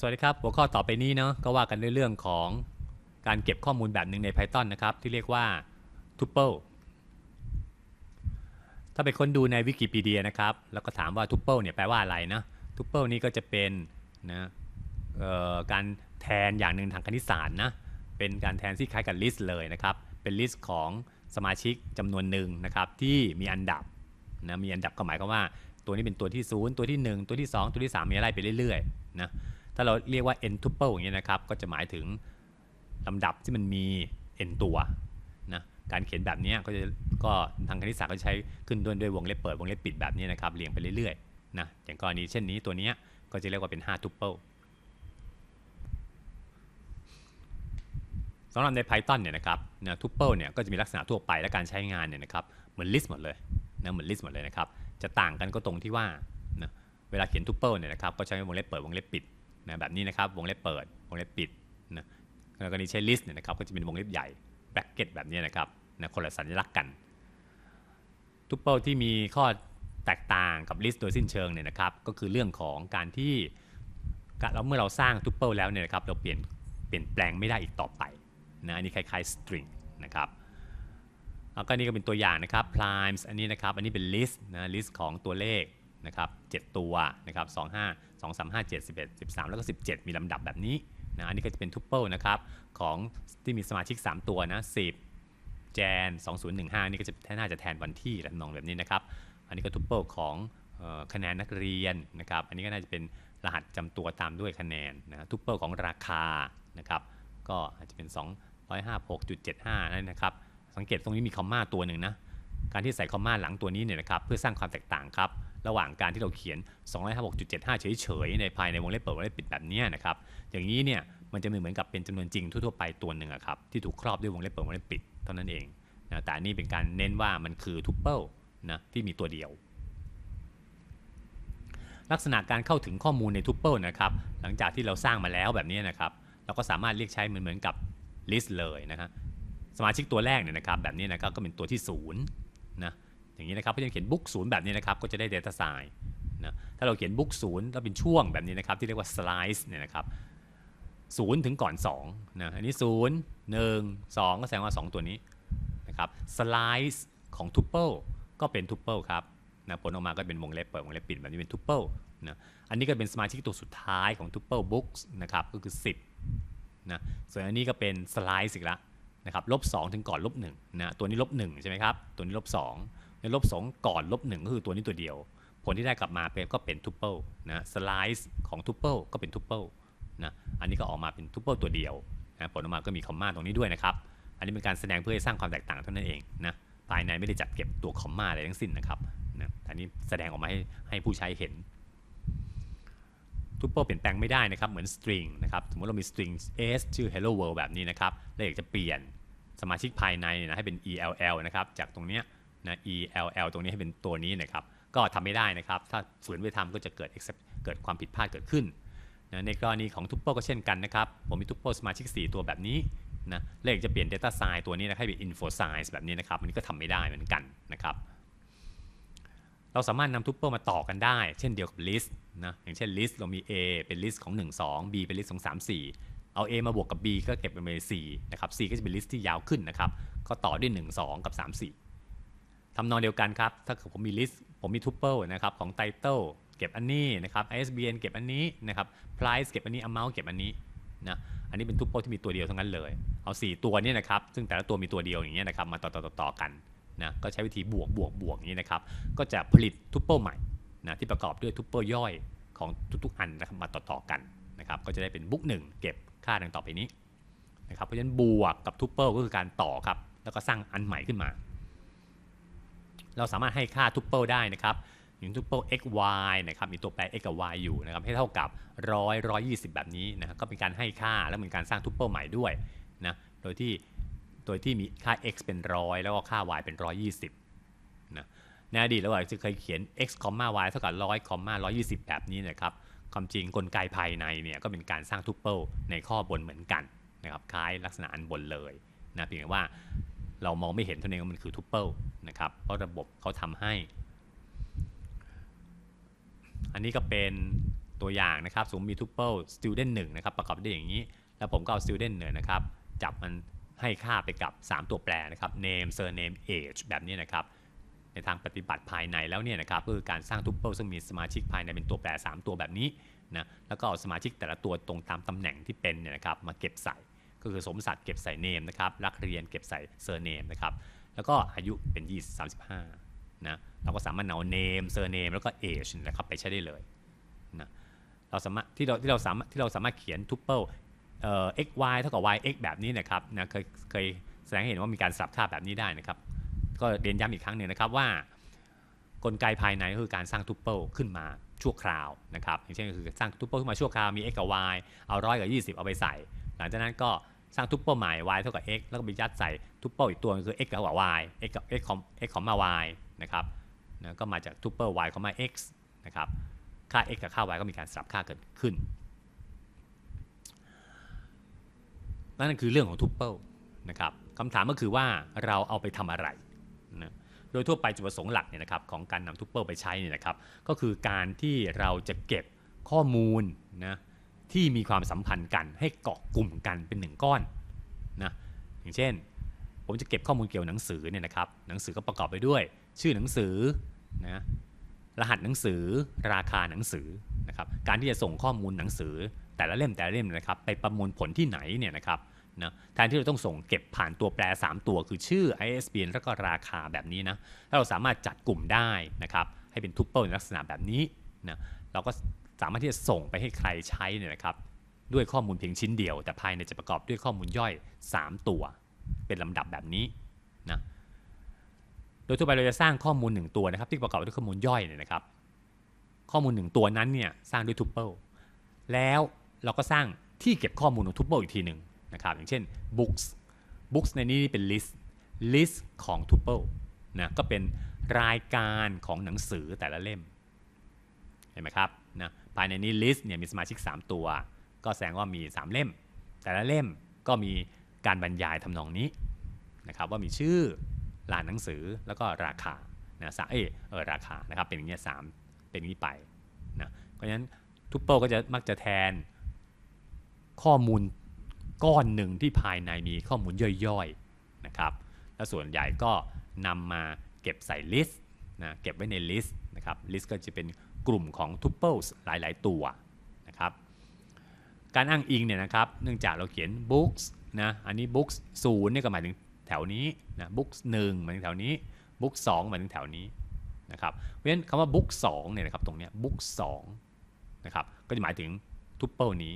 สวัสดีครับ หัวข้อต่อไปนี้เนาะก็ว่ากันในเรื่องของการเก็บข้อมูลแบบหนึ่งใน Python นะครับ ที่เรียกว่า tuple ถ้าไปค้นดูในวิกิพีเดียนะครับ แล้วก็ถามว่า tuple เนี่ยแปลว่าอะไรนะ tuple นี่ก็จะเป็นนะการแทนอย่างหนึ่งทางคณิตศาสตร์นะ เป็นการแทนที่คล้ายกับ list เลยนะครับ เป็น list ของสมาชิกจำนวนหนึ่งนะครับ ที่มีอันดับนะมีอันดับก็หมายความว่า ตัวนี้เป็นตัวที่ 0 ตัวที่ 1 ตัวที่ 2 ตัวที่ 3 มีอะไรไปเรื่อยๆนะ ถ้าเราเรียกว่า n tuple อย่างเงี้ยนะครับ ก็จะหมายถึงลำดับที่มันมี n ตัวนะการเขียนแบบนี้ก็จะก็ทางคณิตศาสตร์ก็ใช้ขึ้นด้วยด้วยวงเล็บเปิดวงเล็บปิดแบบนี้นะครับเรียงไปเรื่อยๆนะอย่างกรณีเช่นนี้ตัวนี้ก็จะเรียกว่าเป็น 5 tuple สำหรับใน Python เนี่ยนะครับนะ tuple เนี่ยก็จะมีลักษณะทั่วไปและการใช้งานเนี่ยนะครับเหมือน list หมดเลยนะเหมือน list หมดเลยนะครับจะต่างกันก็ตรงที่ว่านะเวลาเขียน tuple เนี่ยนะครับก็ใช้วงเล็บเปิดวงเล็บปิด นะแบบนี้นะครับวงเล็บเปิด วงเล็บปิดนะแล้วก็นี้ใช้ list เนี่ยนะครับก็จะเป็นวงเล็บใหญ่ bracket แบบนี้นะครับนะคนละสัญลักษณ์กัน tuple ที่มีข้อแตกต่างกับ list โดยสิ้นเชิงเนี่ยนะครับก็คือเรื่องของการที่เราเมื่อเราสร้าง tuple แล้วเนี่ยนะครับเราเปลี่ยนเปลี่ยนแปลงไม่ได้อีกต่อไปนะอันนี้คล้ายๆ string นะครับแล้วก็นี่ก็เป็นตัวอย่างนะครับ primes อันนี้นะครับ อันนี้เป็น list นะ list ของตัวเลขนะครับ7ตัวนะครับ25 2 3 5 7 11 13 แล้วก็ 17 มีลำดับแบบนี้นะอันนี้ก็จะเป็น tuple นะครับของที่มีสมาชิก 3 ตัวนะ10 jan 2015 นี่ก็จะน่าจะแทนวันที่และนองแบบนี้นะครับ อันนี้ก็ tuple ของออคะแนนนักเรียนนะครับ อันนี้ก็น่าจะเป็นรหัสจำตัวตามด้วยคะแนนนะ tuple ของราคานะครับ ก็อาจจะเป็น 256.75นั่นนะครับ สังเกตตรงนี้มีคอมมาตัวหนึ่งนะ การที่ใส่คอมมาหลังตัวนี้เนี่ยนะครับ เพื่อสร้างความแตกต่างครับ ระหว่างการที่เราเขียน 256.75 เฉยๆในภายในวงเล็บเปิดวงเล็บปิดแบบนี้นะครับ อย่างนี้เนี่ยมันจะเหมือนกับเป็นจำนวนจริงทั่วๆไปตัวหนึ่งอะครับที่ถูกครอบด้วยวงเล็บเปิดวงเล็บปิดเท่านั้นเองนะแต่นนี้เป็นการเน้นว่ามันคือ tuple นะที่มีตัวเดียว ลักษณะการเข้าถึงข้อมูลใน tuple นะครับหลังจากที่เราสร้างมาแล้วแบบนี้นะครับ เราก็สามารถเรียกใช้เหมือนเหมือนกับ list เลยนะครับสมาชิกตัวแรกเนี่ยนะครับแบบนี้นะครับก็เป็นตัวที่0นะ อย่างนี้นะครับเพราะฉะนั้นเขียนบุ๊กศูนย์แบบนี้นะครับก็จะได้ data sign นะถ้าเราเขียนบุ๊กศูนย์แล้วเป็นช่วงแบบนี้นะครับที่เรียกว่า slice เนี่ยนะครับศูนย์ถึงก่อน2นะอันนี้0 1 2ก็แสดงว่า 2 ตัวนี้นะครับ slice ของ tuple ก็เป็น tuple ครับนะผลออกมาก็เป็นวงเล็บเปิดวงเล็บปิดแบบนี้เป็น tuple นะอันนี้ก็เป็นสมาชิกตัวสุดท้ายของ tuple books นะครับก็คือ 10นะส่วนอันนี้ก็เป็น slice อีกละนะครับลบ2ถึงก่อนลบ1นะตัวนี้ลบ1ใช่ไหมครับตัวนี้ลบ2 ในลบ2ก่อนลบ1ก็คือตัวนี้ตัวเดียว ผลที่ได้กลับมาเป็นก็เป็น tuple นะสไลซ์ของ tuple ก็เป็น tuple นะอันนี้ก็ออกมาเป็น tuple ตัวเดียวนะผลออกมาก็มีคอมมาตรงนี้ด้วยนะครับ อันนี้เป็นการแสดงเพื่อให้สร้างความแตกต่างเท่านั้นเองนะภายในไม่ได้จัดเก็บตัวคอมมาอะไรทั้งสิ้นนะครับนะอันนี้แสดงออกมาให้ให้ผู้ใช้เห็นทุปเปอร์เปลี่ยนแปลงไม่ได้นะครับเหมือน string นะครับสมมติเรามี string s ชื่อ hello world แบบนี้นะครับแล้วอยากจะเปลี่ยนสมาชิกภายในนะให้เป็น ell นะครับจากตรงเนี้ย นะ ell ตรงนี้ให้เป็นตัวนี้นะครับ ก็ทำไม่ได้นะครับ ถ้าฝืนไปทำก็จะเกิดเกิดความผิดพลาดเกิดขึ้นนะในกรณีของทุปเปอร์ก็เช่นกันนะครับ ผมมีทุปเปอร์สมาชิก 4 ตัวแบบนี้นะแล้วอยากจะเปลี่ยน data size ตัวนี้นะให้เป็น info size แบบนี้นะครับอันก็ทำไม่ได้เหมือนกันนะครับเราสามารถนำทุปเปิลมาต่อกันได้ เช่นเดียวกับ list นะ อย่างเช่น list เรามี A เป็น list ของ 1 2 B เป็น list ของ 3 4 เอา A มาบวกกับ B ก็เก็บเป็น4นะครับ C ก็จะเป็น list ที่ยาวขึ้นนะครับ ก็ต่อด้วย 1 2 กับ 3 4 ทำนองเดียวกันครับ ถ้าผมมี list ผมมี tuple นะครับของ title เก็บอันนี้นะครับ ISBN เก็บอันนี้นะครับ price เก็บอันนี้ amount เก็บอันนี้นะอันนี้เป็น tuple ที่มีตัวเดียวทั้งนั้นเลย เอา 4 ตัวเนี่ยนะครับ ซึ่งแต่ละตัวมีตัวเดียวอย่างเงี้ยนะครับมาต่อต่อต่อต่อกันนะก็ใช้วิธีบวกบวกบวกอย่างนี้นะครับ ก็จะผลิตทุปเปิลใหม่นะที่ประกอบด้วยทุปเปิลย่อยของทุกๆอันนะครับมาต่อๆกันนะครับก็จะได้เป็นบุ๊กหนึ่งเก็บค่าดังต่อไปนี้นะครับเพราะฉะนั้นบวกกับทุปเปิลก็คือการต่อครับแล้วก็สร้างอันใหม่ขึ้นมา เราสามารถให้ค่าทุปเปิลได้นะครับอย่างทุปเปิล x y นะครับมีตัวแปร x กับ y อยู่นะครับให้เท่ากับร้อยร้อยยี่สิบแบบนี้นะครับก็เป็นการให้ค่าแล้วเป็นการสร้างทุปเปิลใหม่ด้วยนะโดยที่โดยที่มีค่า x เป็นร้อยแล้วก็ค่า y เป็น 120นะในอดีตเราอาจจะเคยเขียน x, y เท่ากับ 100 120 แบบนี้นะครับความจริงกลไกภายในเนี่ยก็เป็นการสร้างทุปเปิลในข้อบนเหมือนกันนะครับคล้ายลักษณะอันบนเลยนะเพียงแต่ว่า เรามองไม่เห็นเท่านั้นว่ามันคือทุปเปิลนะครับเพราะระบบเขาทำให้ อันนี้ก็เป็นตัวอย่างนะครับสมมติมี tuple student 1นะครับประกอบด้วยอย่างนี้ แล้วผมก็เอา student 1นะครับจับมันให้ค่าไปกับ 3 ตัวแปรนะครับ name surname age แบบนี้นะครับในทางปฏิบัติภายในแล้วเนี่ยนะครับก็คือการสร้าง tuple ซึ่งมีสมาชิกภายในเป็นตัวแปร 3 ตัวแบบนี้นะแล้วก็เอาสมาชิกแต่ละตัวตรงตามตำแหน่งที่เป็นเนี่ยนะครับมาเก็บใส่ ก็คือสมศักดิ์เก็บใส่ name นะครับรักเรียนเก็บใส่ surname นะครับแล้วก็อายุเป็น20 35นะเราก็สามารถเอา name surname แล้วก็ age นะครับไปใช้ได้เลยนะเราสามารถที่เราที่เราสามารถที่เราสามารถเขียน tuple เอ่อ x y เท่ากับ y x แบบนี้นะครับนะเคยเคยแสดงให้เห็นว่ามีการสลับค่าแบบนี้ได้นะครับ ก็เรียนย้ำอีกครั้งหนึ่งนะครับว่ากลไกภายในก็คือการสร้างทูเปิลขึ้นมาชั่วคราวนะครับอย่างเช่นก็คือสร้างทูเปิลขึ้นมาชั่วคราวมี x กับ y เอาร้อยกับ 20 เอาไปใส่ หลังจากนั้นก็ สร้างทูเปิลใหม่ y เท่ากับ x แล้วก็ไปยัดใส่ทูเปิลอีกตัวคือ x กับ y x กับ x ของ x ของมา y นะครับนะก็มาจากทูเปิล y ของมา x นะครับค่า x กับค่า y ก็มีการสลับค่าเกิดขึ้น นั่นคือเรื่องของทูเปิลนะครับคำถามก็คือว่าเราเอาไปทำอะไรนะโดยทั่วไปจุดประสงค์หลักเนี่ยนะครับของการนำทูเปิลไปใช้เนี่ยนะครับก็คือการที่เราจะเก็บข้อมูลนะ ที่มีความสัมพันธ์กันให้เกาะกลุ่มกันเป็นหนึ่งก้อนนะอย่างเช่น ผมจะเก็บข้อมูลเกี่ยวกับหนังสือเนี่ยนะครับหนังสือก็ประกอบไปด้วย ชื่อหนังสือนะรหัสหนังสือราคาหนังสือนะครับการที่จะส่งข้อมูลหนังสือ แต่ละเล่มแต่ละเล่มนะครับไปประมวลผลที่ไหนเนี่ยนะครับนะแทนที่เราต้องส่งเก็บผ่านตัวแปร 3 ตัว คือชื่อ ISBN แล้วก็ราคาแบบนี้นะถ้าเราสามารถจัดกลุ่มได้นะครับให้เป็นทูเปิลในลักษณะแบบนี้นะเราก็ สามารถที่จะส่งไปให้ใครใช้เนี่ยนะครับ ด้วยข้อมูลเพียงชิ้นเดียว แต่ภายในจะประกอบด้วยข้อมูลย่อย 3 ตัว เป็นลำดับแบบนี้นะโดยทั่วไปเราจะสร้างข้อมูล 1 ตัวนะครับ ที่ประกอบด้วยข้อมูลย่อยเนี่ยนะครับ ข้อมูล 1 ตัวนั้นเนี่ยสร้างด้วยทูเปิลแล้วเราก็สร้างที่เก็บข้อมูลของทูเปิลอีกทีหนึ่งนะครับ อย่างเช่น books books ในนี้เป็น list list ของ tuple นะก็เป็นรายการของหนังสือแต่ละเล่ม เห็นไหมครับ ภายในนี้ list เนี่ยมีสมาชิก 3 ตัว ก็แสดงว่ามี 3 เล่ม แต่ละเล่มก็มีการบรรยายทำนองนี้นะครับว่ามีชื่อร้านหนังสือแล้วก็ราคานะสะเออเออราคานะครับเป็นอย่างเงี้ยสามเป็นอย่างนี้ไปนะเพราะฉะนั้นทูเปิลก็จะมักจะแทนข้อมูลก้อนหนึ่งที่ภายในมีข้อมูลย่อยๆนะครับและส่วนใหญ่ก็นำมาเก็บใส่ลิสต์นะเก็บไว้ในลิสต์นะครับลิสต์ก็จะเป็น กลุ่มของ tuples หลาย ๆ ตัวนะครับการอ้างอิงเนี่ยนะครับเนื่องจากเราเขียน books นะอันนี้ books 0เนี่ยก็หมายถึงแถวนี้นะ books 1หมายถึงแถวนี้ books 2หมายถึงแถวนี้นะครับเพราะฉะนั้นคำว่า book 2เนี่ยนะครับตรงเนี้ย book 2นะครับก็จะหมายถึง tuple นี้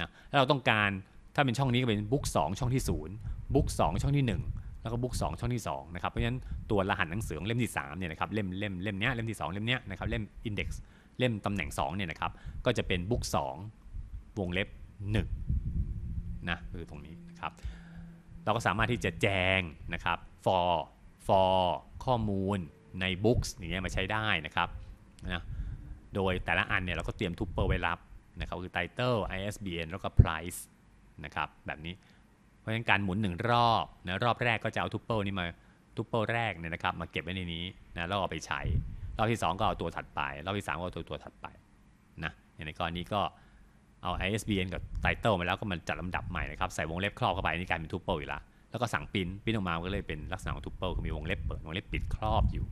นะแล้วเราต้องการถ้าเป็นช่องนี้ก็เป็นบุ๊ก2ช่องที่0บุ๊ก2ช่องที่1 แล้วก็บุ๊ก2ช่องที่2นะครับ เพราะฉะนั้นตัวรหัสหนังสือของเล่มที่3เนี่ยนะครับเล่มเล่มเล่มเนี้ยเล่มที่ 2 เล่มเนี้ยนะครับเล่ม index เล่มตำแหน่ง2เนี่ยนะครับก็จะเป็นบุ๊ก2วงเล็บ1นะคือตรงนี้นะครับเราก็สามารถที่จะแจงนะครับ for for ข้อมูลใน books อย่างเงี้ยมาใช้ได้นะครับนะโดยแต่ละอันเนี่ยเราก็เตรียม tuple ไว้รับนะครับคือ title ISBN แล้วก็ price นะครับแบบนี้ ราะฉะนั้นการหมุนหนึ่งรอบนะรอบแรกก็จะเอาทูเปิลนี้มาทูเปิลแรกเนี่ยนะครับมาเก็บไว้ในนี้นะแล้วเอาไปใช้รอบที่ 2 ก็เอาตัวถัดไปรอบที่ 3 ก็เอาตัวตัวถัดไปนะอย่างในกรณีก็เอา ISBN กับ title มาแล้วก็มันจัดลำดับใหม่นะครับใส่วงเล็บครอบเข้าไปนี่กลายเป็นทูเปิลอีกแล้วแล้วก็สั่งปิ้นปิ้นออกมาก็เลยเป็นลักษณะของทูเปิลคือมีวงเล็บเปิดวงเล็บปิดครอบอยู่